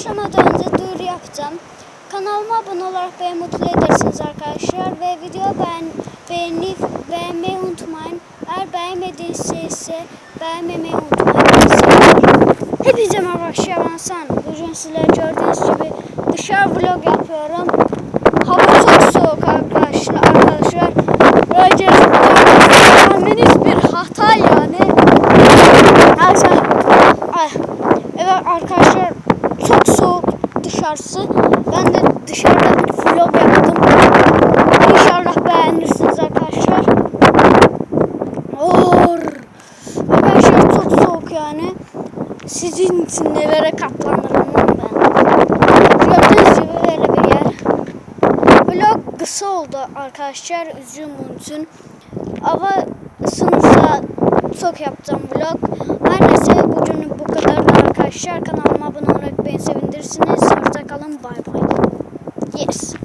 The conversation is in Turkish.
başlamadan önce duyuru yapacağım. Kanalıma abone olarak beni mutlu edersiniz arkadaşlar ve video beğen, beğenip beğenmeyi unutmayın. Eğer beğenmediğiniz şey ise beğenmemeyi unutmayın. Hepinize merhaba Hasan. Bugün sizler gördüğünüz gibi dışarı vlog yapıyorum. Hava çok soğuk arkadaşlar. arkadaşlar. Böylece görmeniz bir hata yani. Neyse. Evet arkadaşlar çok soğuk dışarısı. Ben de dışarıda bir vlog yaptım. İnşallah beğenirsiniz arkadaşlar. Or. Arkadaşlar çok soğuk yani. Sizin için nelere katlanırım lan ben. Gördüğünüz gibi böyle bir yer. Vlog kısa oldu arkadaşlar. Üzüm için. Hava ısınırsa çok yapacağım vlog. Her neyse bugün bu kadar arkadaşlar. Kanalıma abone olarak beni sevindirirsiniz. Hoşçakalın. Bay bay. Yes.